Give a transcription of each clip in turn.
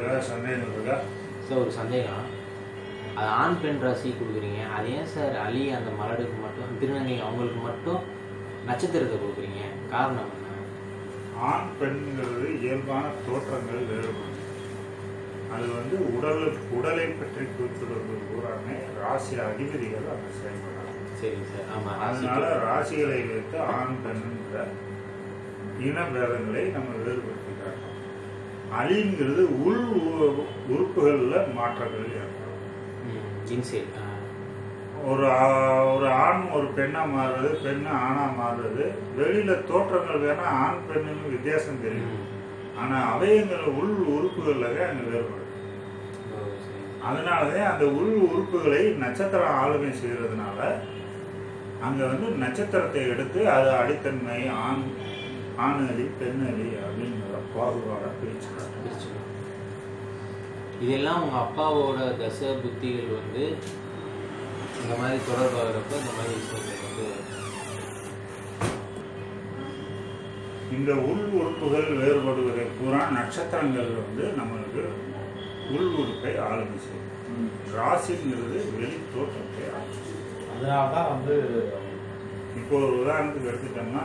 ஏதாவது சந்தேகம் இருக்கா சார் ஒரு சந்தேகம். அது ஆண் பெண் ராசி கொடுக்குறீங்க. அது ஏன் சார் அலி அந்த மலடுக்கு மட்டும் திருநங்கை அவங்களுக்கு மட்டும் நட்சத்திரத்தை கொடுக்குறீங்க? காரணம் என்ன? ஆண் பெண்ங்கிறது இயல்பான தோற்றங்கள் வேறுபடும். அது வந்து உடல் உடலை பற்றி குறிப்பிடுவது பூராமே ராசி அதிபதிகள் அந்த செயல்படுறாங்க சரிங்க சார். ஆமாம் அதனால ராசிகளை வைத்து ஆண் பெண்ணுங்கிற இன பேதங்களை நம்ம வேறுபடுத்தி காட்டோம் அலிங்கிறது உள் உறுப்புகள்ல மாற்றங்கள் ஏற்படும். ஒரு ஒரு ஆண் ஒரு பெண்ணா மாறுறது பெண்ணு ஆணா மாறுறது வெளியில தோற்றங்கள் வேணா ஆண் பெண்ணுன்னு வித்தியாசம் தெரியும். ஆனா அவயங்கள் உள் உறுப்புகள்ல அங்க வேறுபடும். அதனாலதான் அந்த உள் உறுப்புகளை நட்சத்திரம் ஆளுமை செய்யறதுனால அங்க வந்து நட்சத்திரத்தை எடுத்து அது அடித்தன்மை ஆண் ஆண் அலி பெண் அலி அப்படிங்கிற பாகுபாட பிரிச்சு காட்டும். இதெல்லாம் உங்கள் அப்பாவோட தசை புத்திகள் வந்து இந்த மாதிரி தொடர்பாகிறப்ப இந்த மாதிரி விஷயங்கள் வந்து இந்த உள் உறுப்புகள் வேறுபடுவதை பூரா நட்சத்திரங்கள் வந்து நம்மளுக்கு உள் உறுப்பை ஆளுமை செய்யும். ராசிங்கிறது வெளி தோற்றத்தை ஆளுமை அதனால தான் வந்து இப்போ ஒரு உதாரணத்துக்கு எடுத்துட்டோம்னா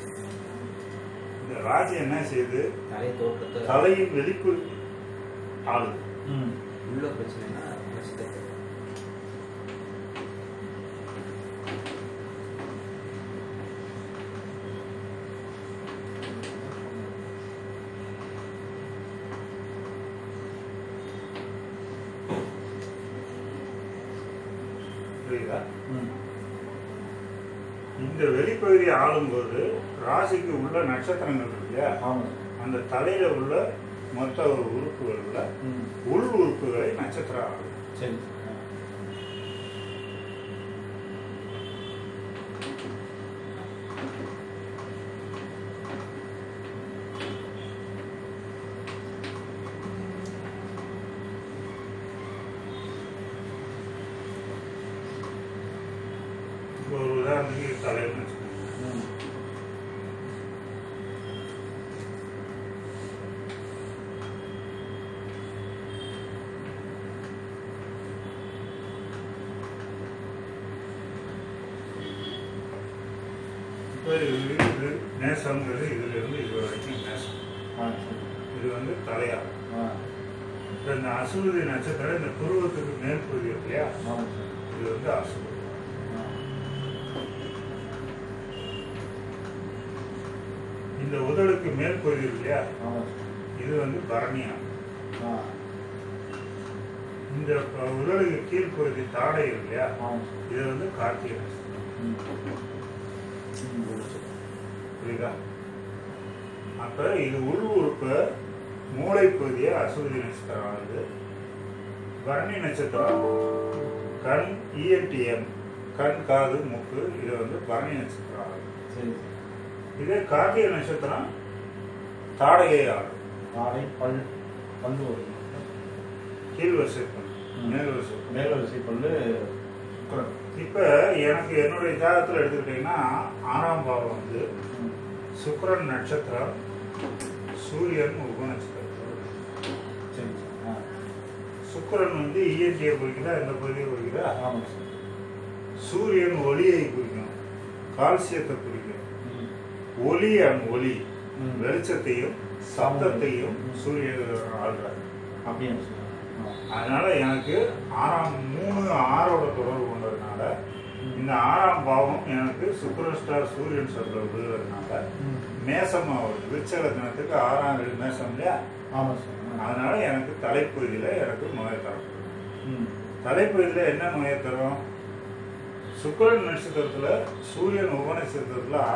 ராசி என்ன செய்யுது தலை தோற்றத்தை தலையின் வெளிப்பு ஆளுது. உள்ள பிரச்சனைனா புரியுதா? இந்த வெளிப்பகுதியை ஆளும்போது ராசிக்கு உள்ள நட்சத்திரங்கள் இல்லையா? அந்த தலையில உள்ள மொத்த உறுப்புகள்ல உள் உறுப்புகளை நட்சத்திரம் ஆளும். சரி இப்போ ஒரு ம் இப்போ இது இது நேசங்கிறது இதுல இருந்து இது வரைக்கும் நேசம் இது வந்து தலையாகும் ஆ இப்போ இந்த அசுவதி நட்சத்திரம் இந்த புருவத்துக்கு மேல் பகுதி இருக்கு இல்லையா இது வந்து அசுவதி இந்த உதடுக்கு மேல் பகுதி இல்லையா? இது வந்து பரணியா. ஆ. இந்த உதடுக்கு கீழ்ப்பகுதி தாடை இல்லையா? இது வந்து கார்த்திகை. புரியுதா? அப்ப இது உள் உறுப்பு மூளை பகுதியை அசுவதி நட்சத்திரம் ஆகுது. பரணி நட்சத்திரம் கண் இஎன்டிஎம் கண் காது மூக்கு இது வந்து பரணி நட்சத்திரம் ஆகுது. சரி. இதே கார்த்திகை நட்சத்திரம் தாடையை ஆகுது நாளை பல் பல்லு வரும் கீழ் வரிசை ம். மேல் வரிசை. மேல் வரிசை பல்லு சுக்கரன். இப்ப எனக்கு என்னுடைய ஜாதகத்தில் எடுத்துக்கிட்டீங்கன்னா ஆறாம் பாவம் வந்து சுக்கிரன் நட்சத்திரம் சூரியன் உப நட்சத்திரம். சரி சார். சுக்கிரன் வந்து இயற்கையை குறிக்குதா இந்த பகுதியை குறிக்குதா? ஆமாம் சார். சூரியன் ஒளியை குறிக்கும் கால்சியத்தை குறிக்கும். ஒளி அண்ட் ம். வெளிச்சத்தையும் சப்தத்தையும் சூரியன் ஆள்றாரு ஆ அதனால எனக்கு ஆறாம் மூணு ஆறோட தொடர்பு கொண்டதுனால இந்த ஆறாம் பாவம் எனக்கு சுக்கிரன் ஸ்டார் சூரியன் சொல்ல விழுகிறதுனால மேசம் ஆகுது விருச்சக தினத்துக்கு ஆறாம் வீடு மேசம் இல்லையா? ஆமாம் சார் அதனால எனக்கு தலைப்பகுதியில் எனக்கு நோய் தரும். தலைப்பகுதியில் என்ன நோயை தரும்? சுக்கிரன் நட்சத்திரத்தில் சூரியன் உப நட்சத்திரத்தில்